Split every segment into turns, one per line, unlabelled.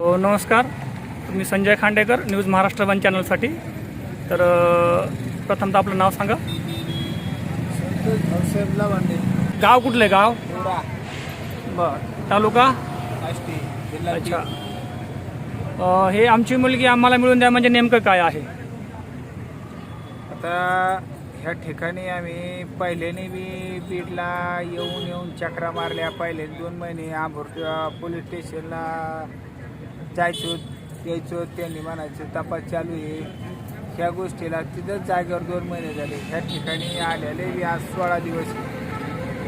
हो, नमस्कार. मी संजय खांडेकर न्यूज महाराष्ट्र वन चॅनलसाठी. तर प्रथमतः आपलं नाव सांगा. गाव कुठलं आहे गाव? बर. तालुका? अच्छा. हे आमची मुलगी आम्हाला मिळून द्या म्हणजे नेमकं काय आहे?
आता ह्या ठिकाणी आम्ही पहिल्याने बी बीडला येऊन येऊन चक्रा मारल्या. पहिले दोन महिने आंबोर पोलीस स्टेशनला जायचो यायचो त्यांनी म्हणायचं तपास चालू आहे. ह्या गोष्टीला तिथंच जागेवर दोन महिने झाले. ह्या ठिकाणी आलेले आज सोळा दिवस.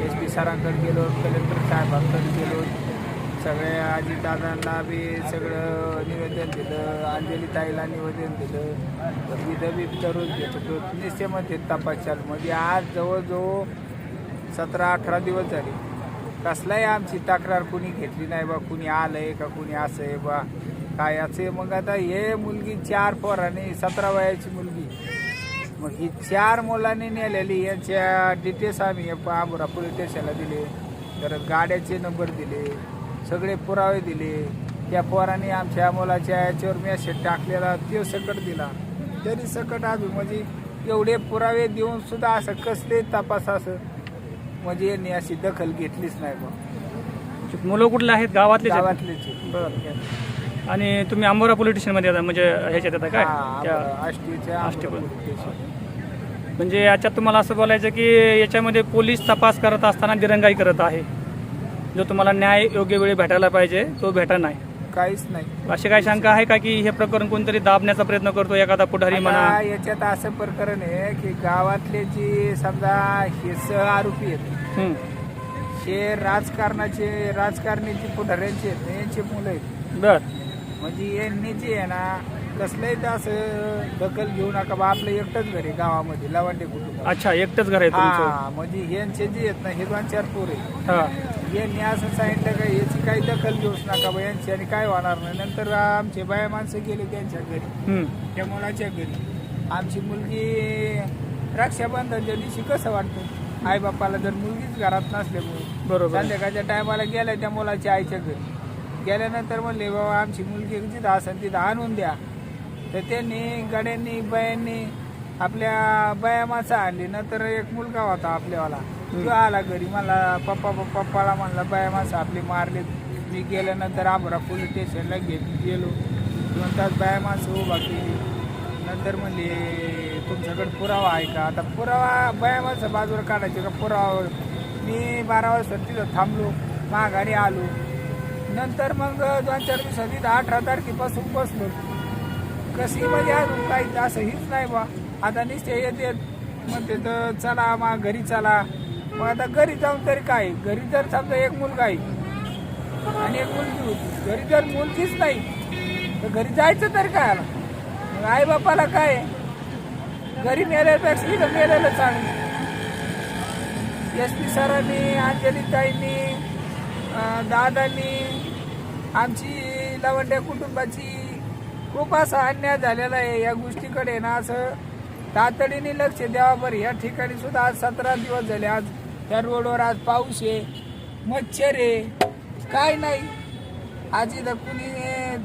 एस पी सरांकडे गेलो कलेक्टर साहेबांकडे गेलो. सगळ्या अजितदादांना बी सगळं निवेदन दिलं अंजली ताईला निवेदन दिलं. तिथं बी दररोज घेत होतो निश्चयमध्ये तपास चालू. म्हणजे आज जवळजवळ सतरा अठरा दिवस झाले. कसलाही आमची तक्रार कुणी घेतली नाही बा कुणी आलंय का कुणी असं आहे बा काय असं आहे. मग आता हे मुलगी चार पोराने सतरा वयाची मुलगी. मग ही चार मुलांनी नेलेली यांच्या डिटेल्स आम्ही आंबोरा पोलीस स्टेशनला दिले. तर गाड्याचे नंबर दिले सगळे पुरावे दिले. त्या पोरांनी आमच्या मुलाच्या याच्यावर मेसेज टाकलेला तो सकट दिला. तरी सकट आम्ही म्हणजे एवढे पुरावे देऊन सुद्धा असं कसले तपास असं? म्हणजे यांनी अशी दखल घेतलीच नाही बा
मुलं कुठले आहेत? गावातले
गावातलेच
बरं. आणि तुम्ही आंबोरा पोलीस स्टेशनमध्ये म्हणजे ह्याच्यात येता काय? त्या आष्टी. म्हणजे याच्यात तुम्हाला असं बोलायचं की याच्यामध्ये पोलीस तपास करत असताना दिरंगाई करत आहे. जो तुम्हाला न्याय योग्य वेळी भेटायला पाहिजे तो भेटा नाही.
काहीच नाही.
अशी काही शंका आहे का की हे प्रकरण कोणतरी दाबण्याचा प्रयत्न करतो एखादा पुढारी म्हणा?
आता याच्यात असं प्रकरण आहे की गावातले जी समजा हे सह आरोपी आहेत
हं.
हे राजकारणाचे राजकारणी जी पुढाऱ्यांचे आहेत ना, यांचे मुलं आहेत.
बर.
म्हणजे यांनी जे आहे ना कसलंही असं दखल घेऊ नका बा आपलं एकटंच घर आहे गावामध्ये लवांडे कुटुंब.
अच्छा एकटंच घर आहे तुमचं.
हा म्हणजे यांचे जे आहेत ना हे दोन चार पोर आहे
हा.
यांनी असं सांगितलं का याची काही दखल घेऊच नका बा यांची आणि काय होणार नाही. नंतर आमचे बाया माणसं गेले त्यांच्या घरी. त्या मुलाच्या घरी. आमची मुलगी रक्षाबंधनच्या दिवशी कसं वाटतं? आई बापाला जर मुलगीच घरात नसल्यामुळे.
बरोबर.
संध्याकाळच्या टायमाला गेल्या त्या मुलाच्या आईच्या घरी. गेल्यानंतर म्हणले बाबा आमची मुलगी जिथं असेल तिथं आणून द्या. तर त्यांनी गड्यांनी बायांनी आपल्या बाया माणसं आणली नंतर एक मुलगा होता आपल्यावाला. तो आला घरी मला पप्पा पप्पाला म्हणला बाया माणसं आपली मारली. मी गेल्यानंतर आंबरा पोलीस स्टेशनला घेत गेलो. दोन तास बाया माणसं उभा केली. नंतर म्हणले तुमच्याकडे पुरावा आहे का? आता पुरावा बाया माणसं बाजूला काढायचे का? पुरावा. मी बारा वाजता तिथं थांबलो माघारी आलो. नंतर मग दोन चार दिवसात तिथं अठरा तारखेपासून बसलो. कशी म्हणजे अजून काही असं हीच नाही बा. आता निश्चय येते. म्हणते तर चला मग घरी चला. मग आता घरी जाऊन तरी काय? घरी जर समजा एक मुलगा आहे आणि एक मुलगी होती घरी जर मुलगीच नाही तर घरी जायचं तरी काय आला? मग आई बापाला काय? घरी मेल्यापेक्षा इथं मेलेलं चांगलं. एस पी सरांनी अंजलीताईंनी दादांनी आमची लवंड्या कुटुंबाची खूप असा अन्याय झालेला आहे या गोष्टीकडे ना असं तातडीने लक्ष द्यावं बरं. या ठिकाणी सुद्धा आज सतरा दिवस झाले. आज या रोडवर आज पाऊस आहे मच्छर आहे काय नाही. आज इथं कुणी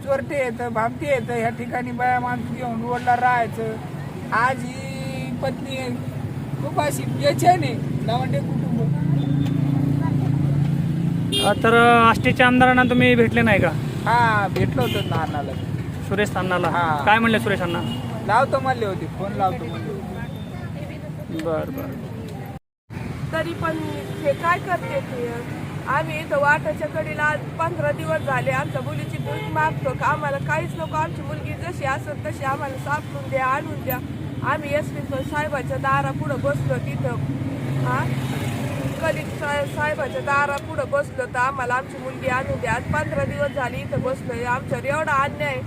चोरटे येतं भामटे येतं ह्या ठिकाणी बाया माणसं घेऊन रोडला राहायचं. आज ही पत्नी खूप अशी बेचैन आहे. लावंडे कुटुंब.
तर आष्टीच्या आमदारांना तुम्ही भेटले नाही का?
हा भेटलो होतो नानाला.
सुरेश अण्णाला.
हा.
काय म्हणले सुरेश अण्णा?
लावतो म्हणले होते फोन लावतो म्हणले होते.
बर बर.
तरी पण हे काय करते ते? आम्ही इथं वाटाच्या कडीला आज पंधरा दिवस झाले आमच्या मुलीची दूध मागतो का? आम्हाला काहीच नको आमची मुलगी जशी असेल तशी आम्हाला सापडून द्या आणून द्या. आम्ही एस पी साहेबाच्या दारा पुढं बसलो तिथं. हा? कलिक साहेबाच्या दारा पुढं बसलो तर आम्हाला आमची मुलगी आणून द्या. आज पंधरा दिवस झाले इथं बसलोय. आमच्यावर एवढा अन्याय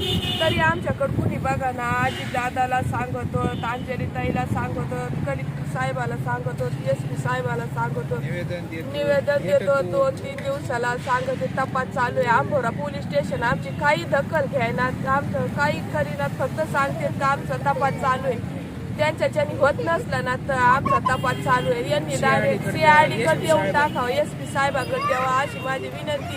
तरी आमच्याकडे कुणी बघा ना. आजी दादाला सांगतो अंजली ताईला सांगतो कलेक्टर साहेबाला सांगतो एस पी साहेबाला सांगतो
निवेदन देतो
दोन तीन दिवसाला सांगते तपास चालू आहे. आंबोरा पोलीस स्टेशन आमची काही दखल घ्यायना आमचं काही करीना फक्त सांगते आमचा तपास चालू आहे? त्यांच्याच्यानी होत नसलं ना तर आमचा तपास चालू आहे. यांनी डायरेक्ट सीआयडी कडे येऊन टाकावं. एस पी साहेबाकडे द्यावा अशी माझी विनंती.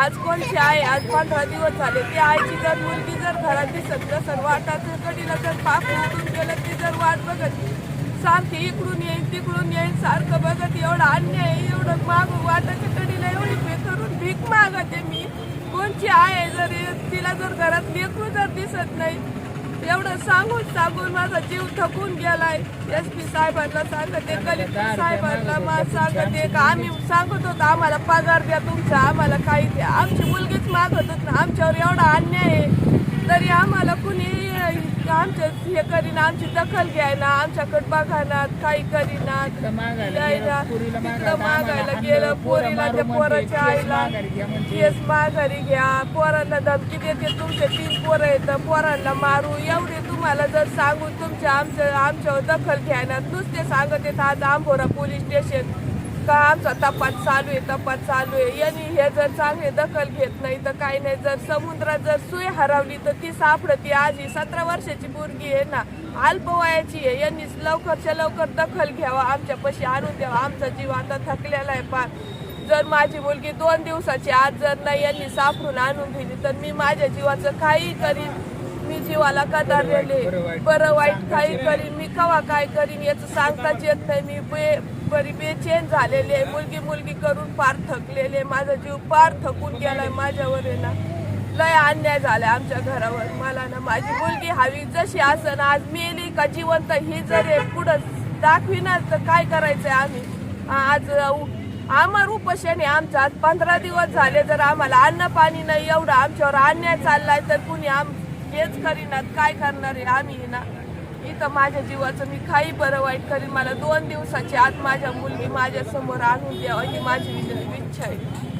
आज कोणची आहे आज पंधरा दिवस झाले. ती आईची जर मुलगी जर घरात दिसत नसेल वाटाचं कडीला जर पाप उठून गेलं ती जर वाट बघत सारखी इकडून येईल तिकडून येईल सारखं बघत एवढं अन्याय आहे, एवढं माग वाटाच्या कडीला एवढी पे करून भीक मागते मी. कोणची आहे जर तिला जर घरात लेकरू जर दिसत नाही एवढं सांगून सांगून माझा जीव थकून गेलाय. एस पी साहेबांना सांगते कलेक्टर साहेबांना मा सांगते का आम्ही सांगत होतो आम्हाला पगार द्या तुमचा आम्हाला काही द्या. आमची मुलगीच मागत होत ना आमच्यावर एवढा अन्याय आहे. तरी आम्हाला कुणी आमच्या हे करीना आमची दखल घ्यायना आमच्याकडे बघाना काही करीना
तिकडं मागायला गेलं, पोरीला
त्या पोराच्या आईला. केस माघारी घ्या पोरांना धमकी देते तुमचे तीन पोरं येतं पोरांना मारू एवढे तुम्हाला जर सांगून तुमच्या आमच्या आमच्यावर दखल घ्यायला नुसते सांगत येत आज आंबोरा पोलीस स्टेशन आमचा तपास चालू आहे तपास चालू आहे. यांनी हे जर चांगले दखल घेत नाही तर काही नाही. जर समुद्रात जर सुई हरवली तर ती सापडती. आज ही सतरा वर्षाची मुलगी आहे ना अल्प वयाची आहे. यांनी लवकरच्या लवकर दखल घ्यावा आमच्या पशी आणून द्यावा. आमचा जीव आता थकलेला आहे. पार जर माझी मुलगी दोन दिवसाची आज जर नाही यांनी सापडून आणून दिली तर मी माझ्या जीवाचं काही करीन? मी जीवाला कदारलेले
बरं वाईट.
बरं वाईट. काही करीन? मी कवा काय करीन? याचं सांगताच येत नाही. मी बरी बेचैन झालेली आहे. मुलगी मुलगी करून पार थकलेले माझा जीव पार थकून गेलाय माझ्यावर आहे ना. लय अन्याय झालाय आमच्या घरावर. मला ना माझी मुलगी हवी. जशी असं आज मेली का जिवंत ही जर पुढं दाखविणार तर काय करायचंय आम्ही? आज आम्हाला उपोषण आहे आमचं. आज पंधरा दिवस झाले जर आम्हाला अन्न पाणी नाही एवढं आमच्यावर अन्याय चाललाय तर कुणी आम हेच करीनात. काय करणार आहे आम्ही ना? इथं माझ्या जीवाचं मी काही बरं वाईट करीन. मला दोन दिवसाची आज माझ्या मुलगी माझ्यासमोर आणून द्यावं ही माझी इच्छा आहे.